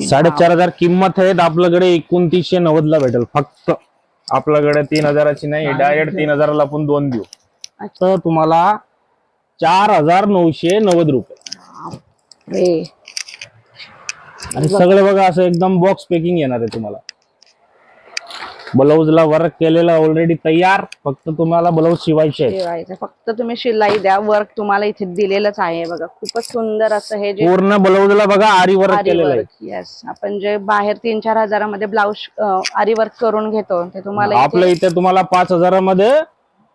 साडेचार हजार किंमत आहे आपल्याकडे एकोणतीसशे नव्वद ला भेटेल. फक्त आपल्याकडे तीन हजाराची नाही डायरेक्ट तीन हजाराला आपण दोन देऊ. तर तुम्हाला चार हजार नऊशे नव्वद रुपये. आणि सगळे बघा असं एकदम बॉक्स पॅकिंग येणार आहे तुम्हाला. ब्लाऊजला वर्क केलेलं ऑलरेडी तयार. फक्त तुम्हाला ब्लाऊज शिवायचे फक्त तुम्ही शिलाई द्या. वर्क तुम्हाला इथे दिलेलंच आहे. बघा खूपच सुंदर असं हे जे पूर्ण ब्लाऊजला बघा आरी वर्क केलेलं आहे. येस आपण जे बाहेर तीन चार हजारामध्ये ब्लाऊज आरी वर्क करून घेतो. ते तुम्हाला आपल्या इथे तुम्हाला पाच हजारामध्ये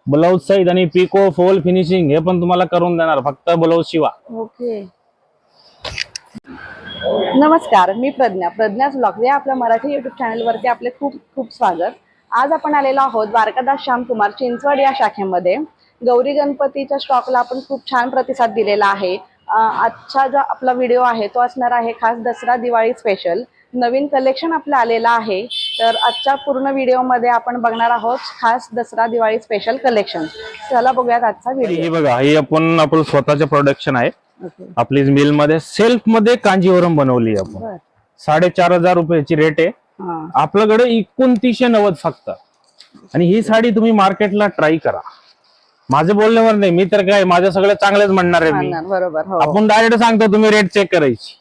ब्लाऊज सहित आणि पिको फोल फिनिशिंग हे पण तुम्हाला करून देणार. फक्त ब्लाऊज शिवा. ओके नमस्कार मी प्रज्ञा प्रज्ञाच ब्लॉग या आपल्या मराठी युट्यूब चॅनलवरती आपले खूप खूप स्वागत. आज आपण आलेलो आहोत द्वारकादास श्यामकुमार चिंचवड या शाखेमध्ये. गौरी गणपतीच्या स्टॉकला आपण खूप छान प्रतिसाद दिलेला आहे. आजचा जो आपला व्हिडिओ आहे तो असणार आहे खास दसरा दिवाळी स्पेशल नवीन कलेक्शन आपलं आलेलं आहे. तर आजच्या पूर्ण व्हिडिओमध्ये आपण बघणार आहोत खास दसरा दिवाळी स्पेशल कलेक्शन चला बघूयात आजचा व्हिडिओ हे बघा हे आपण आपलं स्वतःचे प्रोडक्शन आहे. आपली मिलमध्ये सेल्फमध्ये कांजीवरम बनवली आपण. साडेचार हजार रुपयाची रेट आहे. आपल्याकडे एकोणतीसशे नव्वद फक्त. आणि ही साडी तुम्ही मार्केटला ट्राय करा. माझे बोलण्यावर नाही मी तर काय माझ्या सगळ्या चांगलेच म्हणणार आहे मी. बरोबर हो. आपण डायरेक्ट सांगतो तुम्ही रेट चेक करायची.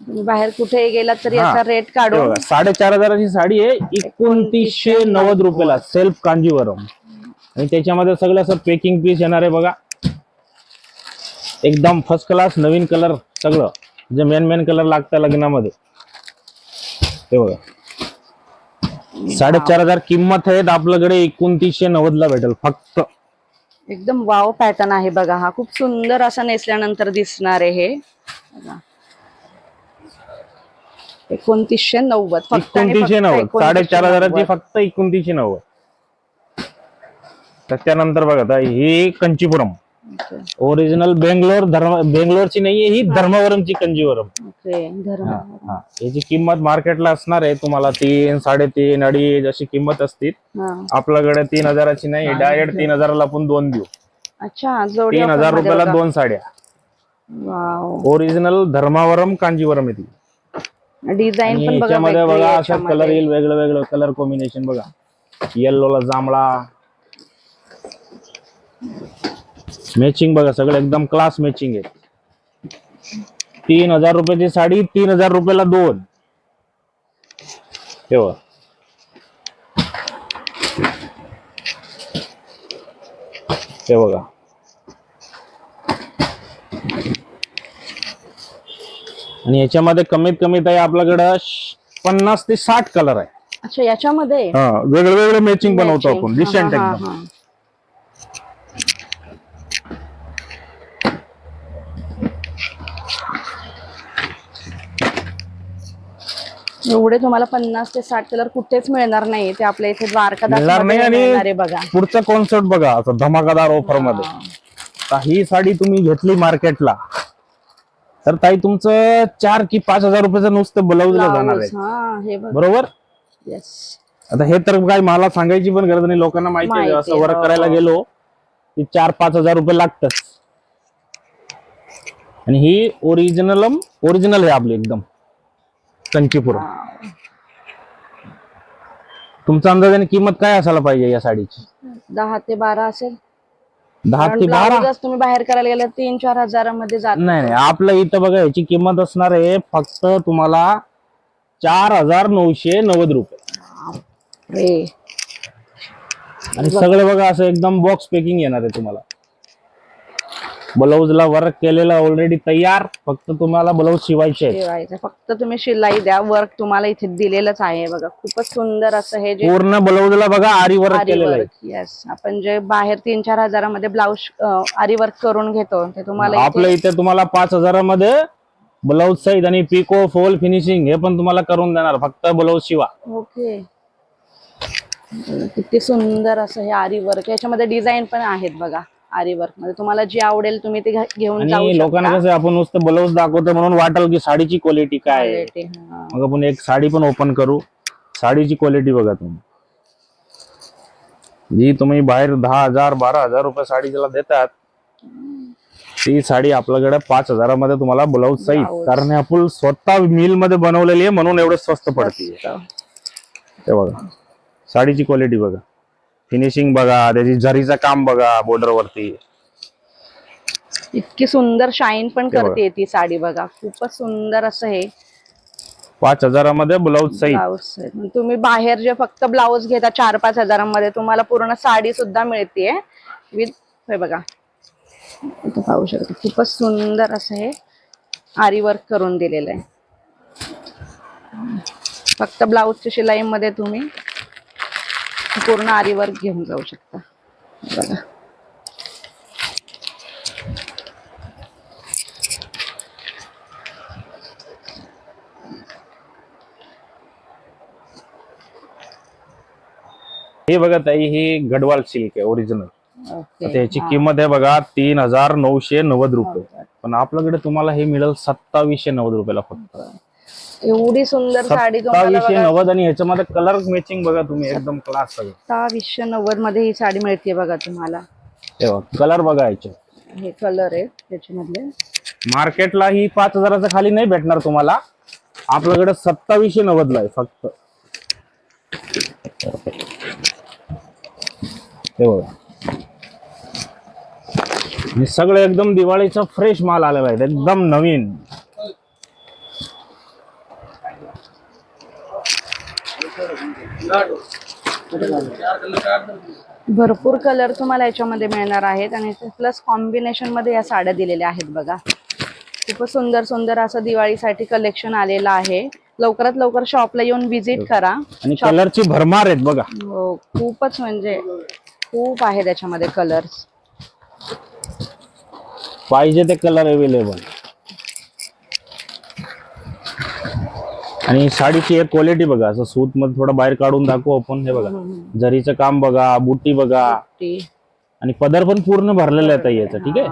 बाहेर कुठेही गेलात तरी. याचा रेट बघा, साडेचार हजाराची साडी आहे एकोणतीसशे नव्वद रुपयाला सेल्फ कांजीवरम. आणि त्याच्यामध्ये सगळं असं पेकिंग पीस येणार आहे बघा. एकदम फर्स्ट क्लास नवीन कलर सगळं. जे मेन मेन कलर लागतं लग्नामध्ये. हे बघा. साडेचार हजार किंमत आहे आपल्याकडे एकोणतीसशे नव्वद ला भेटेल फक्त. एकदम वाव पॅटर्न आहे बघा हा. खूप सुंदर असा नेसल्यानंतर दिसणार आहे हे. एकोणतीसशे नव्वद एकोणतीसशे नव्वद. साडेचार हजाराची. फक्त एकोणतीसशे नव्वद. त्याच्यानंतर बघा ही कंचीपुरम. ओरिजिनल बेंगलोर धर्म बेंगलोरची नाहीये ही धर्मवरमची कंजीवरम. ओके धर्म हा याची किंमत मार्केटला असणार आहे तुम्हाला तीन साडेतीन अडीच अशी किंमत असतील. हा. आपल्याकडे तीन हजाराची नाही डायरेक्ट तीन हजाराला आपण दोन देऊ. अच्छा जोडी तीन हजार रुपयाला दोन साड्या. वाव. ओरिजिनल धर्मावरम कांजीवरम येतील. डिझाईन पण बघा याच्यामध्ये वेगळी बघा आहे याच्यामध्ये. कलर येईल वेगळं वेगळं कलर कॉम्बिनेशन बघा येल्लोला जांभळा. मॅचिंग बघा सगळं एकदम क्लास मॅचिंग आहे. तीन हजार रुपयाची साडी तीन हजार रुपयाला दोन. हे बघा. हे बघा. आणि याच्यामध्ये कमीत कमी ताई आपल्याकडं पन्नास ते साठ कलर आहे. अच्छा याच्यामध्ये? हा वेगळं वेगळं मॅचिंग बनवतो. आपण हा, एकदम. एवढे तुम्हाला पन्नास ते साठ कलर कुठेच मिळणार नाही. ते आपल्या इथे मिळणार नाही आणि बघा. पुढचा कॉन्सेप्ट बघा असं धमाकादार ऑफरमध्ये. ही. साडी तुम्ही घेतली मार्केटला तर ताई तुमचं चार की पाच हजार रुपयाचं नुसतं ब्लाऊजला जाणार आहे. बरोबर? येस आता हे तर काय मला सांगायची पण गरज नाही लोकांना माहिती आहे असं वर्क हो, करायला हो. गेलो की चार पाच हजार रुपये लागतच. आणि ही ओरिजिनल ओरिजिनल आहे आपली एकदम. कंचीपुरम तुमचा अंदाजाने किंमत काय असायला पाहिजे या साडीची? दहा ते बारा असेल. दहा कारण ते बारा? ब्लाऊजच तुम्ही बाहेर करायला गेलं तीन चार हजारामध्ये जात नाही नाही आपलं इथं बघा याची किंमत असणार आहे फक्त तुम्हाला चार हजार नऊशे नव्वद रुपये. रे आणि सगळे बघा असं एकदम बॉक्स पॅकिंग येणार आहे तुम्हाला. ब्लाऊजला वर्क केलेलं ऑलरेडी तयार फक्त तुम्हाला ब्लाऊज शिवायचे फक्त तुम्ही शिलाई द्या. वर्क तुम्हाला इथे दिलेलंच आहे बघा. खूपच सुंदर असं हे जे पूर्ण ब्लाऊजला बघा आरी वर्क आरी केलेलं वर्क येस आपण जे बाहेर तीन चार हजारामध्ये ब्लाऊज आरी वर्क करून घेतो ते तुम्हाला आपल्या इथे इथे तुम्हाला पाच हजारामध्ये ब्लाऊज सहित आणि पिको फोल फिनिशिंग हे पण तुम्हाला करून देणार. फक्त ब्लाऊज शिवा. ओके. किती सुंदर असं हे आरी वर्क याच्यामध्ये डिझाईन पण आहेत बघा. आरी वर्कमध्ये. तुम्हाला जी आवडेल तुम्ही ते घे- घेऊन जाऊ आणि लोकांना शकता. कसं आपण नुसतं ब्लाऊज दाखवतो म्हणून वाटेल की साडीची क्वालिटी काय आहे. Quality, हा. मग आपण एक साडी पण ओपन करू. साडीची क्वालिटी बघा तुम्ही. जी तुम्ही बाहेर दहा हजार बारा हजार रुपये साडी ज्याला देतात ती साडी आपल्याकडे पाच हजारामध्ये तुम्हाला ब्लाऊज सहित Blouse. कारण हे आपण स्वतः मिलमध्ये बनवलेली आहे म्हणून एवढं स्वस्त पडते. हे बघा. साडीची क्वालिटी बघा. फिनिशिंग बघा त्याची झरीचं काम बघा border वरती इतकी सुंदर शाईन पण. करते ती साडी बघा. खूपच सुंदर असं हे. पाच हजारामध्ये ब्लाऊज ब्लाऊज तुम्ही बाहेर जे फक्त ब्लाऊज घेता चार पाच हजारांमध्ये तुम्हाला पूर्ण साडी सुद्धा मिळते विथ हे बघा. पाहू शकता. खूपच सुंदर असं हे आरी वर्क करून दिलेलं आहे. फक्त ब्लाऊजच्या शिलाईमध्ये तुम्ही पूर्ण आरी वर्क घेऊन जाऊ शकता. बघा. हे बघा ताई हे गडवाल सिल्क आहे ओरिजिनल त्याची किंमत आहे बघा तीन हजार नऊशे नव्वद रुपये. पण आपल्याकडे तुम्हाला हे मिळेल सत्तावीसशे नव्वद रुपयाला फक्त. एवढी सुंदर साडी सत्तावीसशे नव्वद आणि ह्याच्यामध्ये कलर मॅचिंग बघा तुम्ही एकदम क्लास सगळं. सत्तावीसशे नव्वदमध्ये ही साडी मिळते बघा तुम्हाला. कलर बघा याचे. हे कलर आहे त्याच्यामधले. मार्केटला ही पाच हजाराच्या खाली नाही भेटणार तुम्हाला. आपल्याकडे सत्तावीसशे नव्वद ला आहे फक्त. हे बघा. सगळं एकदम दिवाळीचा फ्रेश माल आलेला आहे. एकदम नवीन. भरपूर कलर तुम्हाला याच्यामध्ये मिळणार आहेत आणि प्लस कॉम्बिनेशनमध्ये या साड्या दिलेल्या आहेत बघा. खूपच सुंदर सुंदर असं दिवाळीसाठी कलेक्शन आलेलं आहे. लवकरात लवकर शॉपला येऊन व्हिजिट करा. आणि कलरची भरमार आहेत बघा. हो खूपच म्हणजे खूप आहे त्याच्यामध्ये कलर्स पाहिजे ते कलर अवेलेबल आणि साडीची एक क्वालिटी बघा असं सूत मध्ये थोडं बाहेर काढून दाखवू आपण हे बघा. जरीचं काम बघा बुट्टी बघा. आणि पदर पण पूर्ण भरलेला आहे याचा ठीक आहे?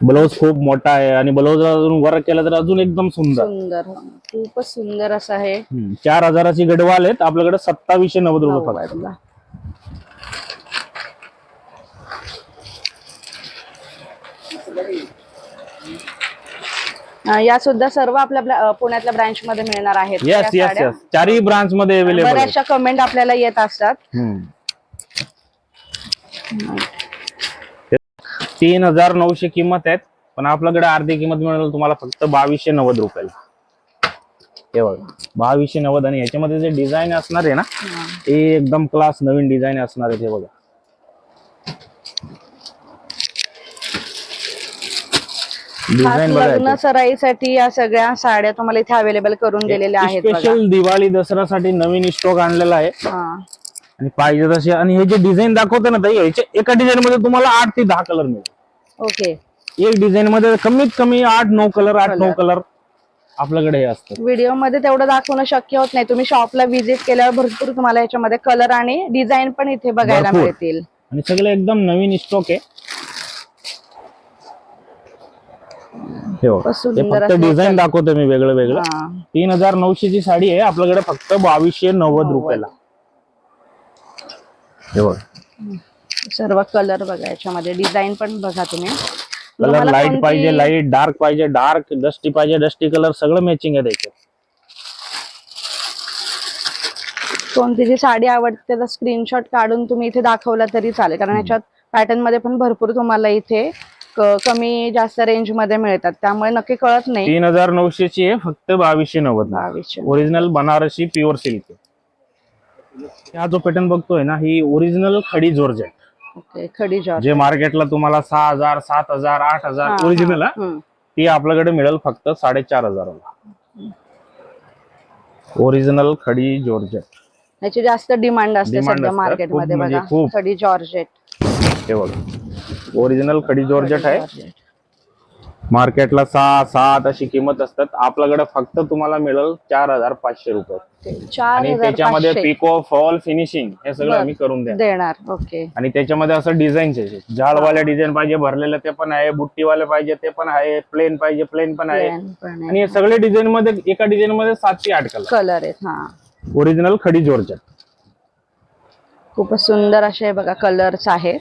ब्लाऊज खूप मोठा आहे आणि ब्लाऊज अजून वर्क केला तर अजून एकदम सुंदर. सुंदर खूपच सुंदर असं आहे. चार हजाराची गडवाल आहेत आपल्याकडे सत्तावीसशे नव्वद रुपये या सुद्धा सर्व आपल्या पुण्यातल्या ब्रांच मध्ये मिळणार आहेत. Yes yes. येस चारही ब्रांच मध्ये अवेलेबल बऱ्याचशा कमेंट आपल्याला येत असतात. तीन हजार नऊशे किंमत आहेत पण आपल्याकडे अर्धी किंमत मिळेल तुम्हाला फक्त बावीसशे नव्वद रुपयाला. हे बघा बावीसशे नव्वद आणि ह्याच्यामध्ये जे डिझाईन असणार आहे ना ते एकदम क्लास नवीन डिझाईन असणार आहे ते बघा. खास लग्न सराईसाठी या सगळ्या साड्या तुम्हाला इथे अवेलेबल करून दिलेल्या आहेत. स्पेशल दिवाळी दसऱ्यासाठी नवीन स्टॉक आणलेला आहे. आणि पाहिजे तसे. आणि हे जे डिझाईन दाखवते ना ताई याच्या एका डिझाईन मध्ये तुम्हाला आठ ते दहा कलर मिळेल. ओके. एक डिझाईन मध्ये कमीत कमी आठ नऊ कलर आठ नऊ कलर आपल्याकडे हे असतात. व्हिडिओमध्ये तेवढं दाखवणं शक्य होत नाही. तुम्ही शॉपला व्हिजिट केल्यावर भरपूर तुम्हाला याच्यामध्ये कलर आणि डिझाईन पण इथे बघायला. मिळतील. आणि सगळे एकदम नवीन स्टॉक आहे. हे. बघा. हे सुंदर फक्त असं डिझाईन दाखवतो मी वेगळं वेगळं हा. तीन हजार नऊशे ची साडी आहे आपल्याकडे फक्त बावीसशे नव्वद रुपयाला. हे बघा. सर्व कलर बघा याच्यामध्ये डिझाईन पण बघा तुम्ही. कलर तुम्हाला लाइट कोणती- पाहिजे लाइट डार्क पाहिजे डार्क डस्टी पाहिजे डस्टी कलर सगळं मॅचिंग आहे त्याच्यात. कोणती जी साडी आवडते त्याचा स्क्रीनशॉट काढून तुम्ही इथे दाखवला तरी चालेल कारण याच्यात पॅटर्नमध्ये पण भरपूर तुम्हाला इथे कमी जास्त रेंजमध्ये मिळतात. त्यामुळे नक्की कळत नाही. तीन हजार नऊशे ची आहे फक्त बावीसशे नव्वद. बावीसशे. ओरिजिनल बनारसी प्युअर सिल्क हा जो पॅटर्न बघतोय ना ही ओरिजिनल खडी जॉर्जेट ओके खडी जॉर्ज जे मार्केटला तुम्हाला सहा हजार सात हजार आठ हजार. ओरिजिनल. ती आपल्याकडे मिळेल फक्त साडेचार हजाराला. ओरिजिनल खडी जॉर्जेट याची जास्त डिमांड असते सध्या मार्केटमध्ये म्हणजे बघा. खडी जॉर्जेट हे बघा. ओरिजिनल खडी जॉर्जेट आहे. मार्केटला सहा सात अशी किंमत असतात. आपल्याकडे फक्त तुम्हाला मिळेल चार हजार पाचशे रुपये. आणि त्याच्यामध्ये पिको फॉल फिनिशिंग हे सगळं. आम्ही करून देणार. ओके. आणि त्याच्यामध्ये असं डिझाईन झाडवाले डिझाईन पाहिजे भरलेलं ते पण आहे बुट्टीवाले पाहिजे ते पण आहे प्लेन पाहिजे प्लेन पण आहे. आणि सगळे डिझाईन मध्ये एका डिझाईन मध्ये सात ते आठ कलर कलर आहेत हा. ओरिजिनल खडी जॉर्जेट खूपच सुंदर असे बघा कलर्स आहेत.